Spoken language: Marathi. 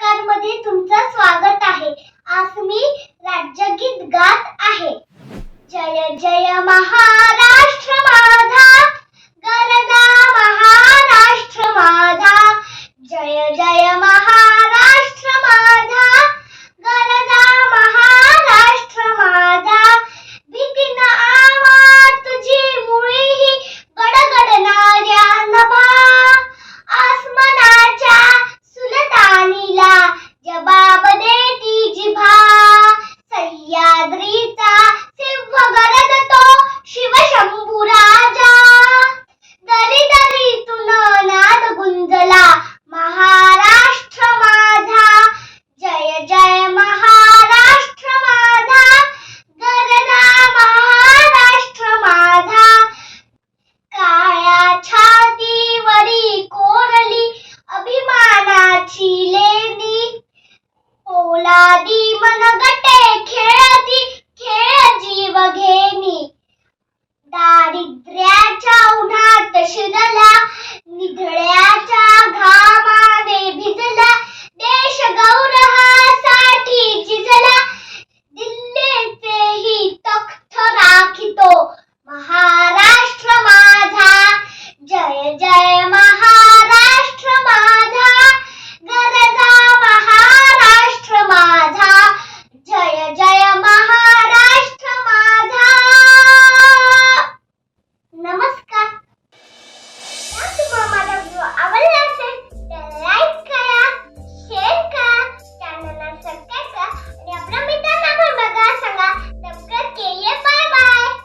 नमस्कारमध्ये तुमचं स्वागत आहे. आज मी राज्यात लादी मन गटे खेळती खेळ जीव घेणी. दारिद्र्याच्या उन्हात शिरला निधळ्याच्या घामाने भिजला देश गौरवासाठी झिजला दिल्लीचेही तख्त राखितो महाराष्ट्र माझा. जय जय